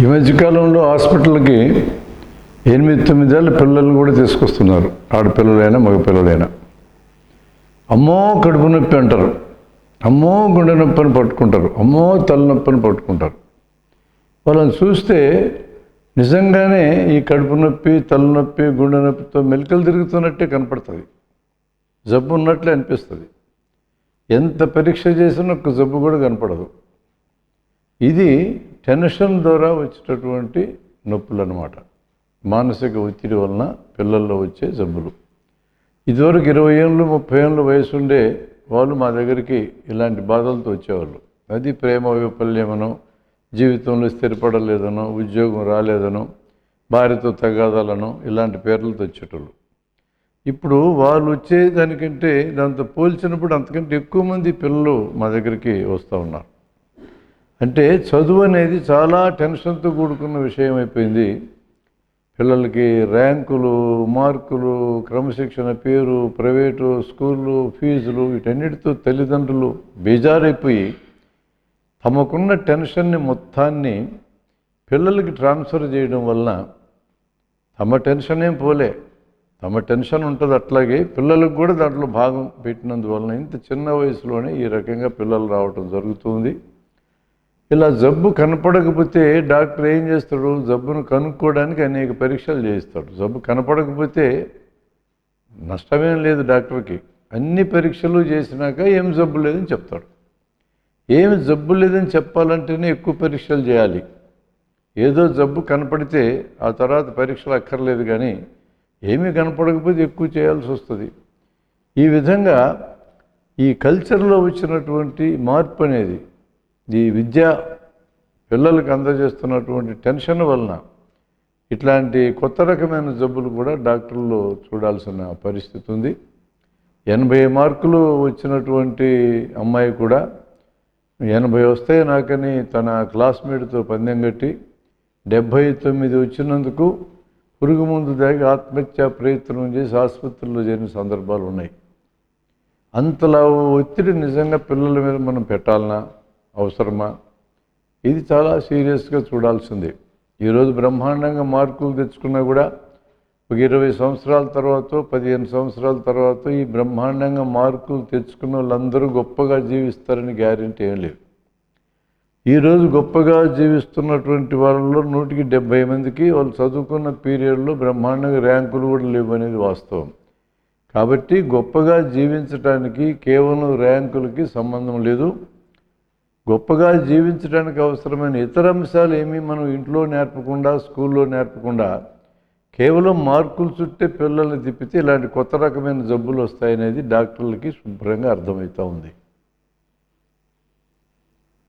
ఈ మధ్యకాలంలో హాస్పిటల్కి ఎనిమిది తొమ్మిదేళ్ళ పిల్లల్ని కూడా తీసుకొస్తున్నారు. ఆడపిల్లలైనా మగపిల్లలైనా. అమ్మో కడుపు నొప్పి అంటారు. అమ్మో గుండె నొప్పిని పట్టుకుంటారు. అమ్మో తలనొప్పిని పట్టుకుంటారు. వాళ్ళని చూస్తే నిజంగానే ఈ కడుపు నొప్పి తలనొప్పి గుండె నొప్పితో మెలికలు తిరుగుతున్నట్టే కనపడుతుంది. జబ్బు ఉన్నట్లే అనిపిస్తుంది. ఎంత పరీక్ష చేసినా ఒక జబ్బు కూడా కనపడదు. ఇది టెన్షన్ ద్వారా వచ్చేటటువంటి నొప్పులు అన్నమాట మానసిక ఒత్తిడి వలన పిల్లల్లో వచ్చే జబ్బులు. ఇదివరకు ఇరవై ఏళ్ళు ముప్పై ఏళ్ళు వయసు ఉండే వాళ్ళు మా దగ్గరికి ఇలాంటి బాధలతో వచ్చేవాళ్ళు. అది ప్రేమ వైఫల్యమనో జీవితంలో స్థిరపడలేదనో ఉద్యోగం రాలేదనో భార్యతో తగాదాలనో ఇలాంటి పేర్లతో వచ్చేటోళ్ళు. ఇప్పుడు వాళ్ళు వచ్చే దానికంటే దాంతో పోల్చినప్పుడు అంతకంటే ఎక్కువ మంది పిల్లలు మా దగ్గరికి వస్తూ ఉన్నారు. అంటే చదువు అనేది చాలా టెన్షన్తో కూడుకున్న విషయం అయిపోయింది. పిల్లలకి ర్యాంకులు మార్కులు క్రమశిక్షణ పేరు ప్రైవేటు స్కూళ్ళు ఫీజులు వీటన్నిటితో తల్లిదండ్రులు బేజారైపోయి తమకున్న టెన్షన్ని మొత్తాన్ని పిల్లలకి ట్రాన్స్ఫర్ చేయడం వలన తమ టెన్షన్ ఏం పోలే. తమ టెన్షన్ ఉంటుంది అట్లాగే పిల్లలకు కూడా దాంట్లో భాగం పెట్టినందువలన ఇంత చిన్న వయసులోనే ఈ రకంగా పిల్లలు రావటం జరుగుతుంది. ఇలా జబ్బు కనపడకపోతే డాక్టర్ ఏం చేస్తాడు? జబ్బును కనుక్కోవడానికి అనేక పరీక్షలు చేయిస్తాడు. జబ్బు కనపడకపోతే నష్టమేం లేదు డాక్టర్కి. అన్ని పరీక్షలు చేసినాక ఏం జబ్బు లేదని చెప్తాడు. ఏమి జబ్బు లేదని చెప్పాలంటేనే ఎక్కువ పరీక్షలు చేయాలి. ఏదో జబ్బు కనపడితే ఆ తర్వాత పరీక్షలు అక్కర్లేదు కానీ ఏమీ కనపడకపోతే ఎక్కువ చేయాల్సి వస్తుంది. ఈ విధంగా ఈ కల్చర్లో వచ్చినటువంటి మార్పు అనేది ఈ విద్య పిల్లలకు అందజేస్తున్నటువంటి టెన్షన్ వలన ఇట్లాంటి కొత్త రకమైన జబ్బులు కూడా డాక్టర్లు చూడాల్సిన పరిస్థితి ఉంది. ఎనభై మార్కులు వచ్చినటువంటి అమ్మాయి కూడా ఎనభై వస్తే నాకని తన క్లాస్మేట్తో పందెం కట్టి డెబ్భై తొమ్మిది వచ్చినందుకు పురుగు ముందు దాగి ఆత్మహత్య ప్రయత్నం చేసి ఆసుపత్రిలో చేరిన సందర్భాలు ఉన్నాయి. అంతలా ఒత్తిడి నిజంగా పిల్లల మీద మనం పెట్టాలనా? అవసరమా? ఇది చాలా సీరియస్గా చూడాల్సిందే. ఈరోజు బ్రహ్మాండంగా మార్కులు తెచ్చుకున్నా కూడా ఒక ఇరవై సంవత్సరాల తర్వాత పదిహేను సంవత్సరాల తర్వాత ఈ బ్రహ్మాండంగా మార్కులు తెచ్చుకున్న వాళ్ళందరూ గొప్పగా జీవిస్తారని గ్యారెంటీ ఏం లేదు. ఈరోజు గొప్పగా జీవిస్తున్నటువంటి వాళ్ళలో నూటికి డెబ్భై మందికి వాళ్ళు చదువుకున్న పీరియడ్లో బ్రహ్మాండంగా ర్యాంకులు కూడా లేవు అనేది వాస్తవం. కాబట్టి గొప్పగా జీవించడానికి కేవలం ర్యాంకులకి సంబంధం లేదు. గొప్పగా జీవించడానికి అవసరమైన ఇతర అంశాలు ఏమీ మనం ఇంట్లో నేర్పకుండా స్కూల్లో నేర్పకుండా కేవలం మార్కులు చుట్టే పిల్లల్ని తిప్పితే ఇలాంటి కొత్త రకమైన జబ్బులు వస్తాయనేది డాక్టర్లకి శుభ్రంగా అర్థమవుతూ ఉంది.